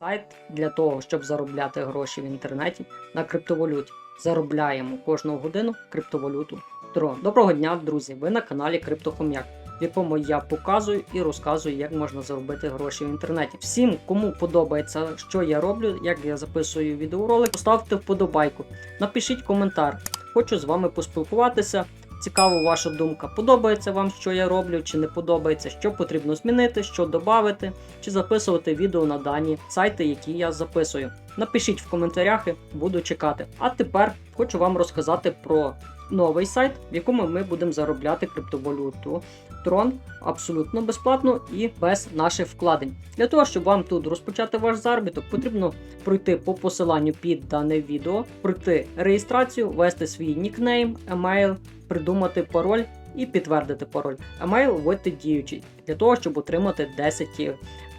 Сайт для того, щоб заробляти гроші в інтернеті на криптовалюті. Заробляємо кожну годину криптовалюту Трон. Доброго дня, друзі! Ви на каналі Криптохом'як, в якому я показую і розказую, як можна заробити гроші в інтернеті. Всім, кому подобається, що я роблю, як я записую відеоролик, поставте вподобайку, напишіть коментар. Хочу з вами поспілкуватися. Цікава ваша думка. Подобається вам, що я роблю, чи не подобається, що потрібно змінити, що додати, чи записувати відео на дані сайти, які я записую. Напишіть в коментарях, і буду чекати. А тепер хочу вам розказати про новий сайт, в якому ми будемо заробляти криптовалюту. Трон абсолютно безплатно і без наших вкладень. Для того, щоб вам тут розпочати ваш заробіток, потрібно пройти по посиланню під дане відео, пройти реєстрацію, ввести свій нікнейм, емейл, придумати пароль і підтвердити пароль. Емейл вводьте діючий для того, щоб отримати 10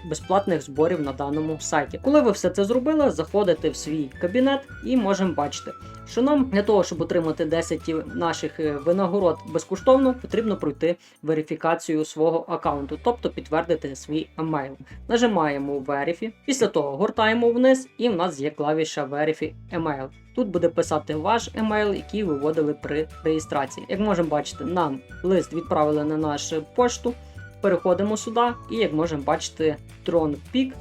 безплатних зборів на даному сайті. Коли ви все це зробили, заходите в свій кабінет і можемо бачити, що нам для того, щоб отримати 10 наших е, винагород безкоштовно, потрібно пройти верифікацію свого аккаунту, тобто підтвердити свій емейл. Нажимаємо Verify, після того гортаємо вниз, і в нас є клавіша Verify Email. Тут буде писати ваш емейл, який ви вводили при реєстрації. Як можемо бачити, нам лист відправили на нашу пошту. Переходимо сюди, і як можемо бачити, Tron Peak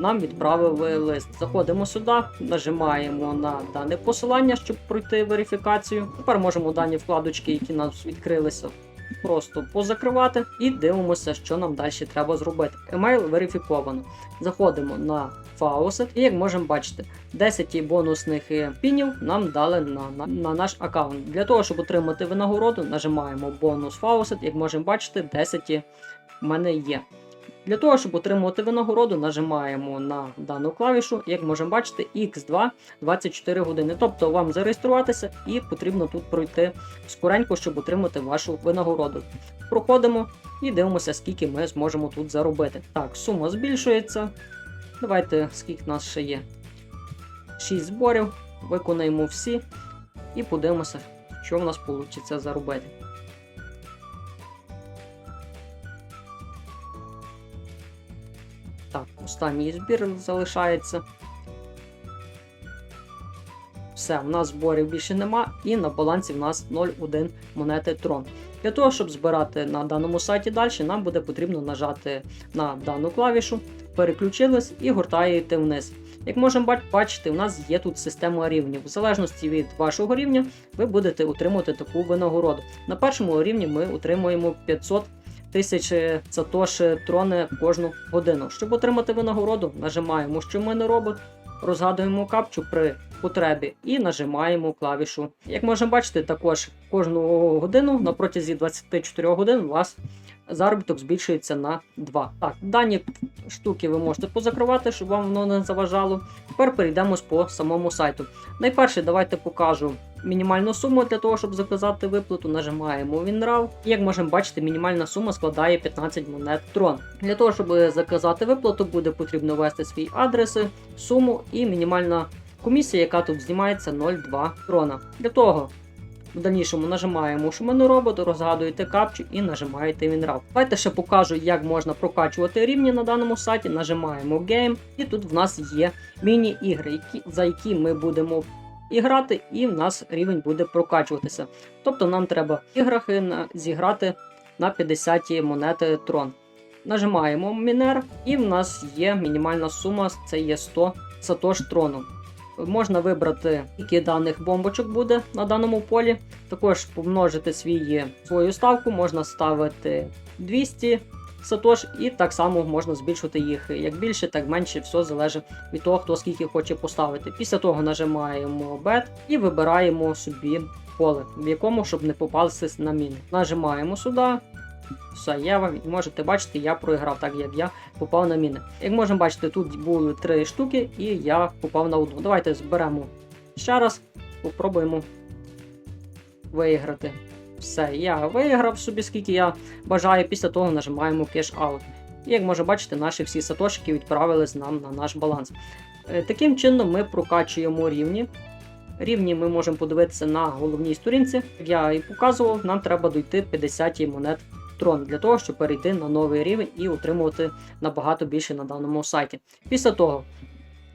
нам відправили лист. Заходимо сюди, нажимаємо на дане посилання, щоб пройти верифікацію. Тепер можемо дані вкладочки, які нам відкрилися, просто позакривати і дивимося, що нам далі треба зробити. Емейл верифіковано. Заходимо на Faucet, і як можемо бачити, 10 бонусних е, пінів нам дали на, на, на наш аккаунт. Для того, щоб отримати винагороду, нажимаємо бонус Faucet, як можемо бачити, 10 в мене є. Для того, щоб отримувати винагороду, нажимаємо на дану клавішу, як можемо бачити, X2 24 години. Тобто вам зареєструватися і потрібно тут пройти скоренько, щоб отримати вашу винагороду. Проходимо і дивимося, скільки ми зможемо тут заробити. Так, сума збільшується. Давайте, скільки нас ще є. 6 зборів. Виконаємо всі і подивимося, що в нас вийде заробити. Так, останній збір залишається. Все, в нас зборів більше нема, і на балансі в нас 0,1 монети Трон. Для того, щоб збирати на даному сайті далі, нам буде потрібно нажати на дану клавішу, переключились і гуртаєте вниз. Як можемо бачити, у нас є тут система рівнів. В залежності від вашого рівня, ви будете отримувати таку винагороду. На першому рівні ми отримуємо 500 тисяч сатоші трони кожну годину. Щоб отримати винагороду, нажимаємо, що ми не робот, розгадуємо капчу при потребі і нажимаємо клавішу. Як можемо бачити, також кожну годину на протязі 24 годин у вас заробіток збільшується на 2. Так, дані штуки ви можете позакривати, щоб вам воно не заважало. Тепер перейдемо по самому сайту. Найперше, давайте покажу мінімальну суму для того, щоб заказати виплату. Нажимаємо WinRAW. Як можемо бачити, мінімальна сума складає 15 монет трон. Для того, щоб заказати виплату, буде потрібно ввести свій адрес, суму і мінімальна комісія, яка тут знімається 0,2 трона. Для того. В дальнішому нажимаємо шуману роботу, розгадуєте капчу і нажимаєте WinRAW. Давайте ще покажу, як можна прокачувати рівні на даному сайті. Нажимаємо Game, і тут в нас є міні-ігри, за які ми будемо і грати, і в нас рівень буде прокачуватися. Тобто нам треба іграхи на, зіграти на 50 монети трон. Нажимаємо Мінер, і в нас є мінімальна сума, це є 100 сатош трону. Можна вибрати, скільки даних бомбочок буде на даному полі. Також помножити свій, свою ставку, можна ставити 200 сатош, і так само можна збільшувати їх як більше, так менше, все залежить від того, хто скільки хоче поставити. Після того нажимаємо Bet і вибираємо собі поле, в якому щоб не попалися на міни. Нажимаємо сюди. Все, я вам можете бачити, я проіграв так, як я попав на міни. Як можемо бачити, тут були три штуки, і я попав на одну. Давайте зберемо ще раз, попробуємо виграти. Все, я виграв собі, скільки я бажаю. Після того нажимаємо Cash Out. І як можна бачити, наші всі сатошки відправились нам на наш баланс. Е, Таким чином ми прокачуємо рівні. Рівні ми можемо подивитися на головній сторінці. Як я і показував, нам треба дойти 50 монет трон для того, щоб перейти на новий рівень і отримувати набагато більше на даному сайті. Після того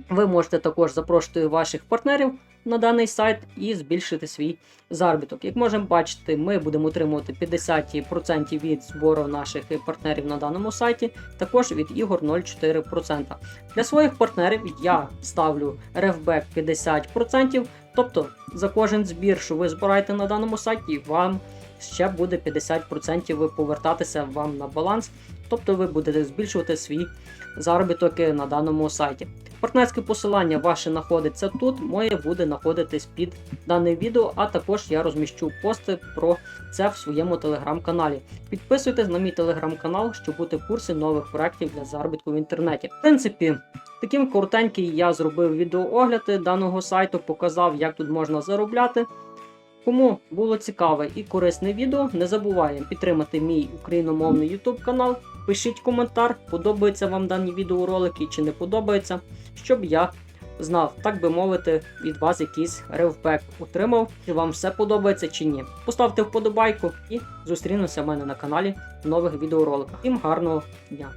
Ви можете також запрошувати ваших партнерів на даний сайт і збільшити свій заробіток. Як можемо бачити, ми будемо отримувати 50% від збору наших партнерів на даному сайті, також від ігор 0,4%. Для своїх партнерів я ставлю рефбек 50%, тобто за кожен збір, що ви збираєте на даному сайті, вам ще буде 50% повертатися вам на баланс, тобто ви будете збільшувати свій заробіток на даному сайті. Партнерське посилання ваше знаходиться тут, моє буде знаходитись під дане відео, а також я розміщу пости про це в своєму телеграм-каналі. Підписуйтесь на мій телеграм-канал, щоб бути в курсі нових проєктів для заробітку в інтернеті. В принципі, таким коротенький я зробив відеоогляд даного сайту, показав, як тут можна заробляти. Кому було цікаве і корисне відео, не забуваємо підтримати мій україномовний YouTube канал. Пишіть коментар, подобаються вам дані відеоролики чи не подобаються, щоб я знав, так би мовити, від вас якийсь ревбек отримав, чи вам все подобається чи ні. Поставте вподобайку і зустрінемося в мене на каналі в нових відеороликах. Всім гарного дня!